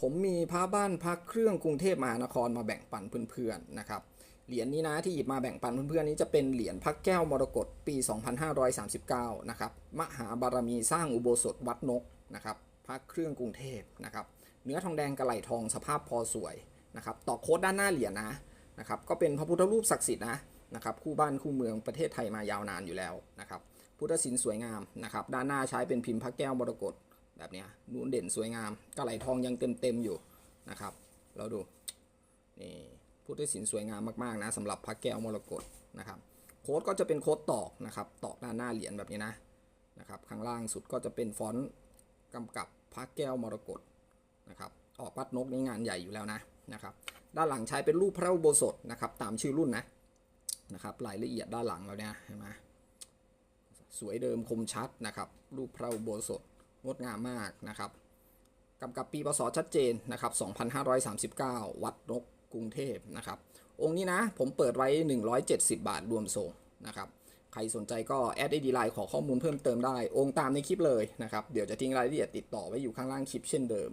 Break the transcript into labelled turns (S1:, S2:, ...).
S1: ผมมีพระบ้านพักเครื่องกรุงเทพมหานครมาแบ่งปันเพื่อนๆนะครับเหรียญนี้นะที่หยิบมาแบ่งปันเพื่อนๆนี้จะเป็นเหรียญพระแก้วมรกตปี 2539 นะครับมหาบารมีสร้างอุโบสถวัดนกนะครับพระเครื่องกรุงเทพนะครับเนื้อทองแดงกระไหลทองสภาพพอสวยนะครับต่อโค้ดด้านหน้าเหรียญนะนะครับก็เป็นพระพุทธรูปศักดิ์สิทธิ์นะนะครับคู่บ้านคู่เมืองประเทศไทยมายาวนานอยู่แล้วนะครับพุทธศิลป์สวยงามนะครับด้านหน้าใช้เป็นพิมพ์พระแก้วมรกต แบบเนี้ยนูนเด่นสวยงามกระไหลทองยังเต็มๆอยู่นะครับเราดูนี่พุทธศิลป์สวยงามมากๆนะสำหรับพระแก้วมรกตนะครับโค้ดก็จะเป็นโค้ดตอกนะครับตอกด้านหน้าเหรียญแบบนี้นะนะครับข้างล่างสุดก็จะเป็นฟอนต์กำกับพระแก้วมรกตนะครับออกปัดนกนี่งานใหญ่อยู่แล้วนะนะครับด้านหลังใช้เป็นรูปพระอุโบสถนะครับตามชื่อรุ่นนะนะครับรายละเอียดด้านหลังเราเนี่ยเห็นไหมสวยเดิมคมชัดนะครับรูปพระอุโบสถ งดงามมากนะครับกำกับปีพศชัดเจนนะครับ 2539 วัดนกกรุงเทพนะครับ องค์นี้นะผมเปิดไว้ 170 บาทรวมส่งนะครับ ใครสนใจก็แอดไอดีไลน์ขอข้อมูลเพิ่มเติมได้ องค์ตามในคลิปเลยนะครับ เดี๋ยวจะทิ้งรายละเอียดติดต่อไว้อยู่ข้างล่างคลิปเช่นเดิม